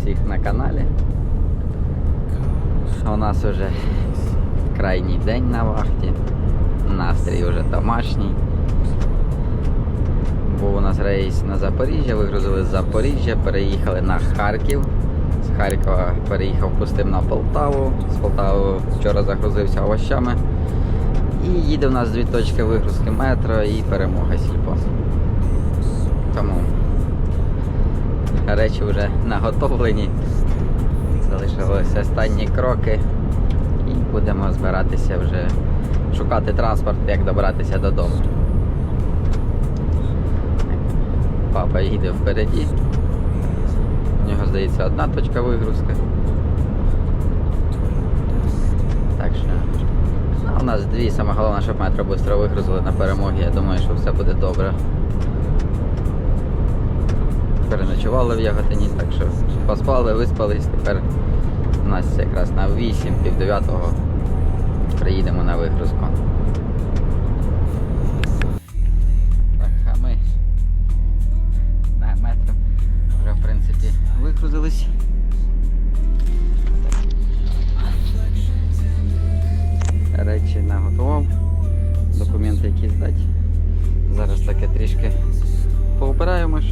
Всіх на каналі. У нас вже крайній день на вахті. Настрій вже домашній. Був у нас рейс на Запоріжжя, вигрузили з Запоріжжя, переїхали на Харків. З Харкова переїхав пустим на Полтаву. З Полтави вчора загрузився овощами. І їде у нас дві точки вигрузки метро і перемога сільпо. Тому речі вже наготовлені. Залишилися останні кроки. І будемо збиратися вже шукати транспорт, як добратися додому. Папа їде впереді. У нього, здається, одна точка вигрузки. Так що. Ну, у нас дві, саме головне, щоб метро швидко вигрузили на перемогі. Я думаю, що все буде добре. Переночували в Яготині, так що поспали, виспались. Тепер у нас якраз на 8, пів 9 приїдемо на вигрузку.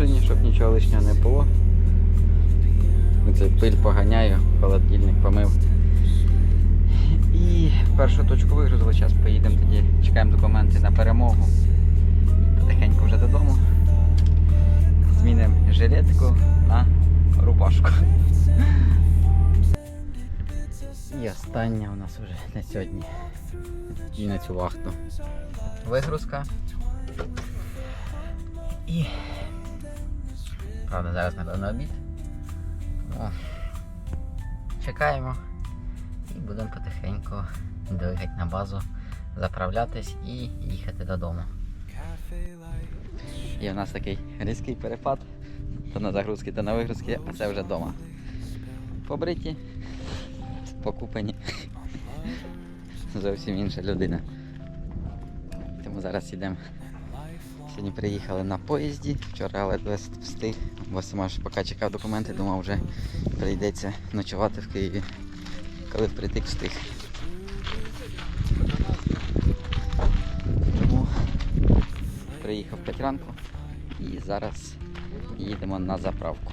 Машині, щоб нічого лишнього не було. Оце пиль поганяю, холодильник помив. І першу точку вигрузили, зараз поїдемо тоді, чекаємо документи на перемогу. Тихенько вже додому. Змінимо жилетку на рубашку. І остання у нас вже на сьогодні. І на цю вахту. Вигрузка. І. Правда, зараз напевно обід. Тому чекаємо і будемо потихеньку двигати на базу, заправлятись і їхати додому. І в нас такий різкий перепад. То на загрузки, то на вигрузки, а це вже вдома. Побриті, покупані. Зовсім інша людина. Тому зараз йдемо. Сьогодні приїхали на поїзді, вчора ледве встиг, бо сама ж поки чекав документи, думав вже прийдеться ночувати в Києві, коли впритик встиг. Тому приїхав в Петрянку і зараз їдемо на заправку.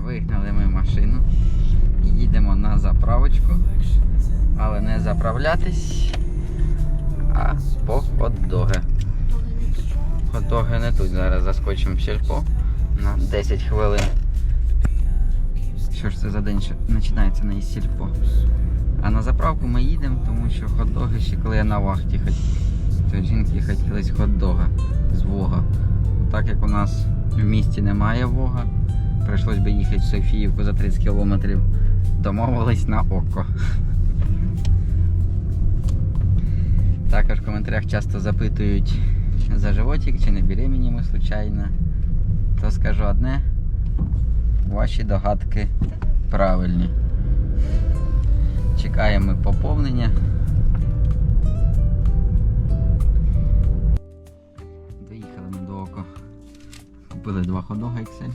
Вигнали ми машину, їдемо на заправочку, але не заправлятись, а по хот-доги. Хот-доги не тут. Зараз заскочимо в сільпо на 10 хвилин. Що ж це за день, що починається на із сільпо. А на заправку ми їдемо, тому що хот-доги ще коли я на вахті хоч. То жінки хотілись хот-дога з Вога. Так як у нас в місті немає Вога, прийшлось би їхати в Софіївку за 30 кілометрів. Домовились на око. Також в коментарях часто запитують за животик, чи не беременні ми случайно. То скажу одне, ваші догадки правильні. Чекаємо поповнення. Доїхали ми до око. Купили два ходога Excel.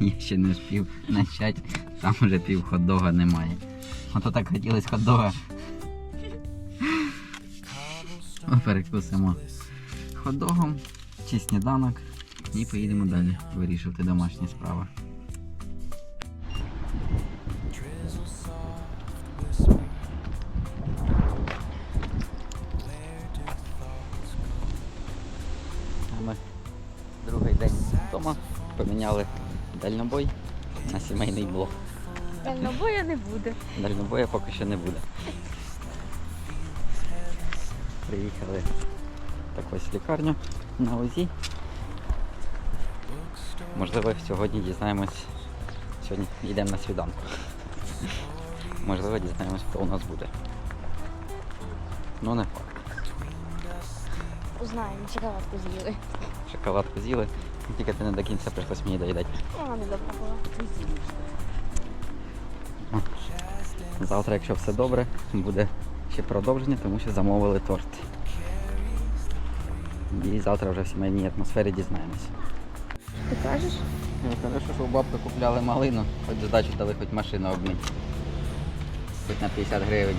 Я ще не встиг почати, там вже пів хот-дога немає. Ото так хотілося хот-дога. Перекусимо хот-догом чи сніданок і поїдемо далі вирішувати домашні справи. А Ми другий день вдома поміняли дальнобой на сімейний блок. Дальнобоя не буде. Дальнобоя поки що не буде. Приїхали так ось в лікарню на УЗІ. Можливо, сьогодні дізнаємось. Сьогодні йдемо на свіданку. Можливо, дізнаємось, хто у нас буде. Ну не факт. Узнаємо, шоколадку з'їли. Шоколадку з'їли, тільки ти не до кінця прийшлось мені доїдати. Вона не добра була. Завтра, якщо все добре, буде ще продовження, тому що замовили торт. І завтра вже в сімейній атмосфері дізнаємось. Ти кажеш? Ну, Хорошо, що у бабки купляли малину, хоч здачу дали, хоч машину обмить. Хоч на 50 гривень.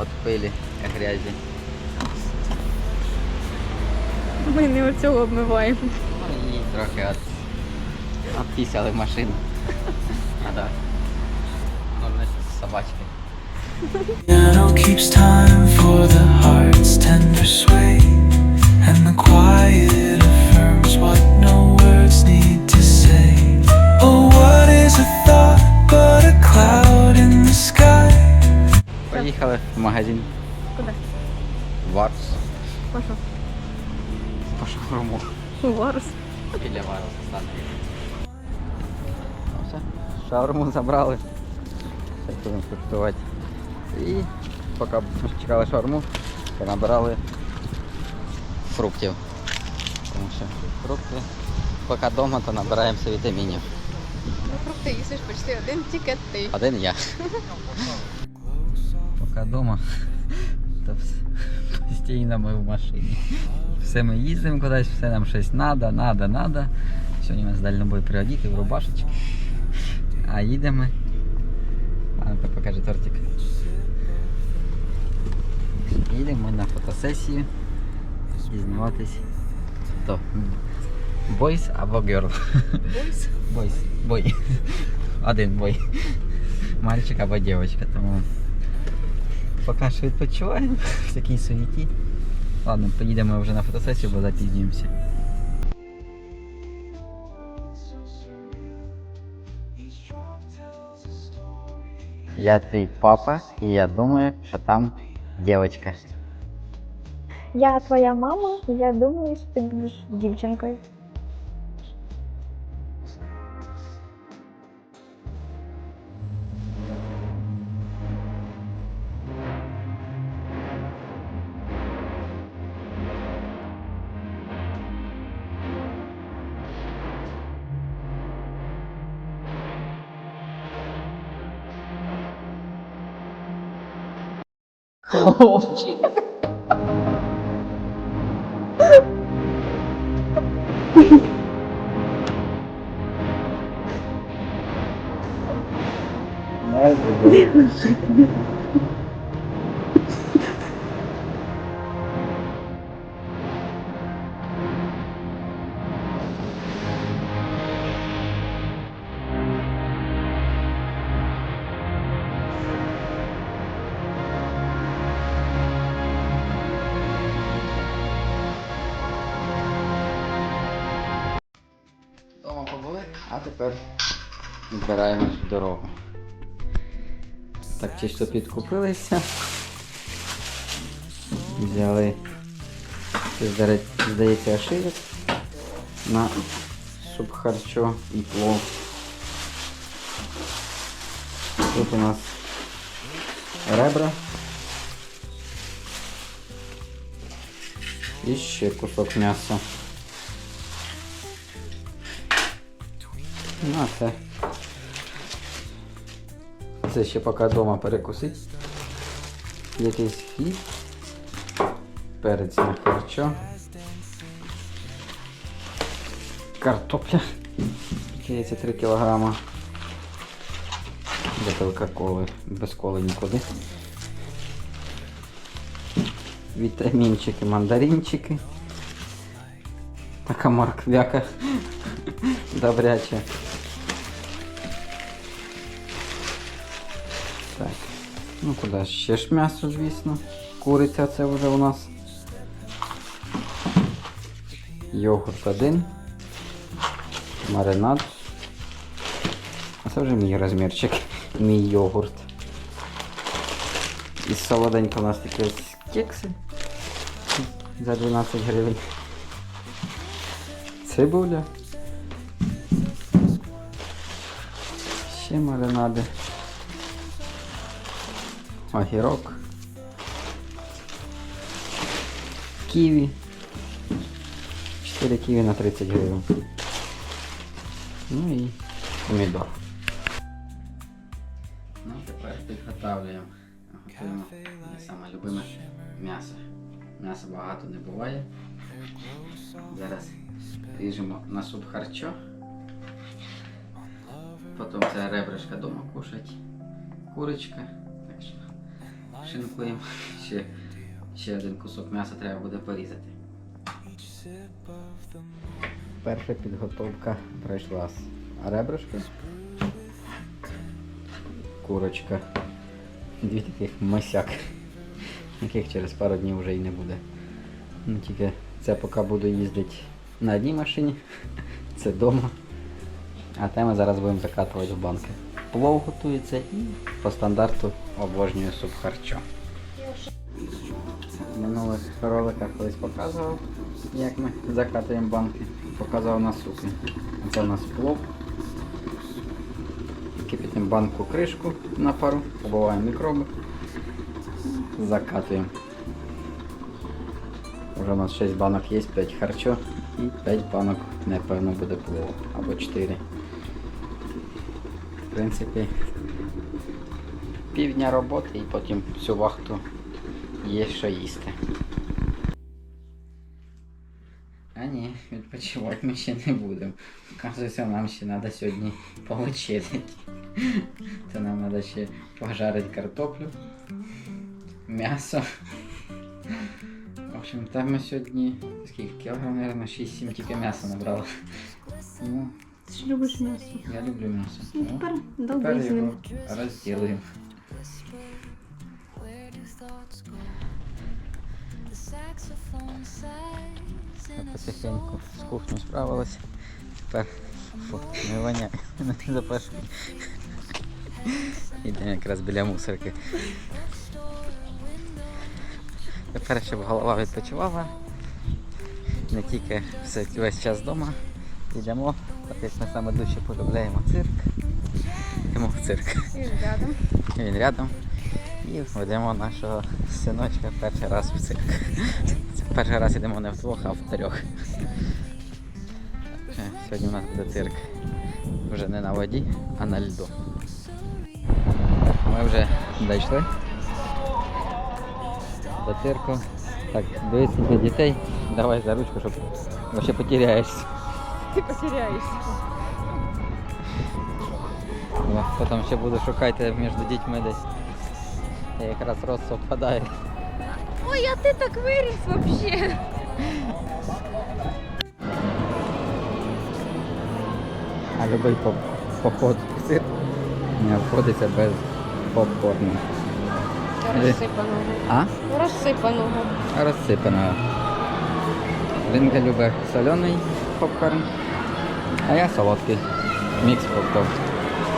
От пилі, грязі. Ми не оцього обмиваємо. Ну і трохи от, обпісяли машину. А так. Ну, значить, собачки. Поїхали в магазин Куди? Варс. Пошов. По шаурму. Варус. Біля Варус станції. Ну все, шаурму забрали. Будемо куштувати. І поки чекали шаурму, набирали фруктів. Тому що фрукти, поки вдома, то набираємося вітамінів. Ну, фрукти їсиш почти один, тільки ти. Один я. Поки вдома, то постійно ми в машині. Все ми їздимо кудись, все нам щось надо, надо, надо. Сьогодні у нас дальнобой приодіти в рубашечки. А їдемо. А покажи тортик. Їдемо на фотосесію і зніматись. То бойс або герл. Бойс. Бойс. Бой. Один бой. Мальчик або дівчинка, тому поки що відпочиваємо в такій суеті. Ладно, поїдемо вже на фотосесію, бо запізнюємося. Я твій папа, і я думаю, що там дівчинка. Я твоя мама, я думаю, що ти будеш дівчинкою. Дома а тепер збираємось в дорогу. Так чисто підкупилися. Взяли, здається, ошибок на суп харчо і плов. Тут у нас ребра. І ще кусок м'яса. Ну, а це. Ще поки вдома перекусить. Якийсь хліб. Перець на харчо. Картопля. Здається 3 кілограма. Бутилка коли. Без коли нікуди. Вітамінчики, мандаринчики. Така морквяка. Добряче. Ну куди ще ж м'ясо, звісно. Куриця це вже у нас. Йогурт один. Маринад. А це вже мій розмірчик. Мій йогурт. І солоденько у нас такі кекси. За 12 гривень. Цибуля. Ще маринади. Огірок. Ківі. 4 ківі на 30 гривень. Ну і помідор. Ну, тепер підготавлюємо. Готуємо саме любиме м'ясо. М'яса багато не буває. Зараз ріжемо на суп харчо. Потім це ребрышка дома кушать. Курочка. Шинкуємо. Ще, ще один кусок м'яса треба буде порізати. Перша підготовка пройшла з ребрышка. Курочка. Дві таких масяк, яких через пару днів вже і не буде. Ну тільки це поки буду їздити на одній машині, це вдома. А те ми зараз будемо закатувати в банки. Плов готується і по стандарту обожнюю суп харчо. Минулих роликах колись показував, як ми закатуємо банки. Показував на супі. Це у нас плов. Кипятимо банку кришку на пару, побиваємо мікроби, закатуємо. Вже у нас 6 банок є, 5 харчо і 5 банок, напевно, буде плову. Або 4. В принципі, півдня роботи і потім всю вахту є що їсти. А ні, відпочивати ми ще не будемо. Оказується, нам ще треба сьогодні повечеряти. То нам треба ще пожарити картоплю, м'ясо. В общем, там ми сьогодні скільки кілограм, наверное, 6-7 тільки м'яса набрали. Ну, Ти ж любиш м'ясо. я люблю м'ясо. Ну Ну, тепер Тепер долби з його ним. розділуємо. Я потихеньку з. Тепер фу, не воняє. Не запашки. Йдемо якраз біля мусорки. Тепер, щоб голова відпочивала. Не тільки все, весь час вдома. Йдемо, як ми саме дуже полюбляємо цирк. Йдемо в цирк. І рядом. Він рядом. І ведемо нашого синочка перший раз в цирк. Це перший раз йдемо не вдвох, а в трьох. Сьогодні у нас буде цирк. Вже не на воді, а на льду. Ми вже дійшли до цирку. Так, дивіться для дітей. Давай за ручку, щоб вообще потеряєшся. Ти потеряєшся. Потім ще буду шукати між дітьми десь. Я якраз рост совпадає. Ой, а ти так виріс вообще. А любий поп поход в цирк не обходиться без попкорну. Розсипаного. А? Розсипаного. Розсипаного. Лінка любить соляний попкорн, а я солодкий. Мікс фруктів.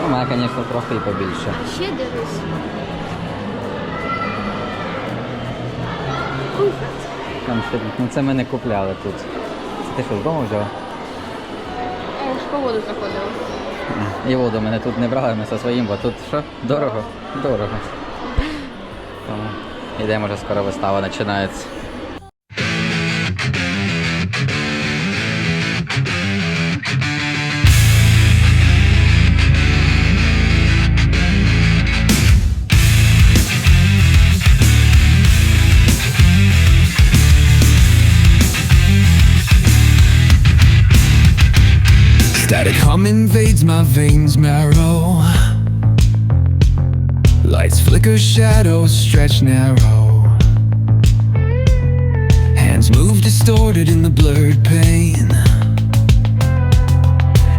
У мене, звісно, трохи і побільше. Ще дивись. Ще, ну це ми не купляли тут. Це ти що, вдома взяла? Я ж по воду заходила. І воду мене тут не брали, ми зі своїм, бо тут що? Дорого? Дорого. Тому йдемо вже скоро вистава починається. Static hum invades my veins marrow. Lights flicker, shadows stretch narrow. Hands move distorted in the blurred pain.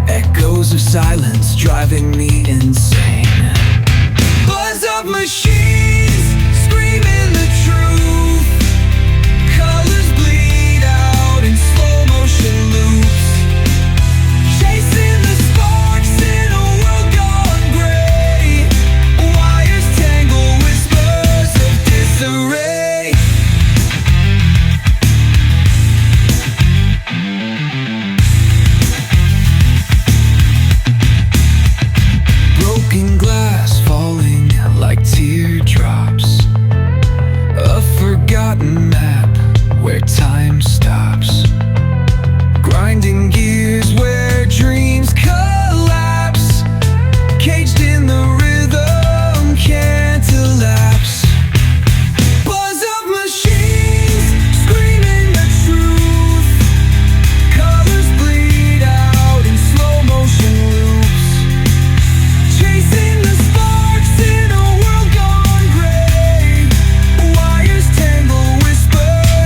Echoes of silence driving me insane. Buzz of machines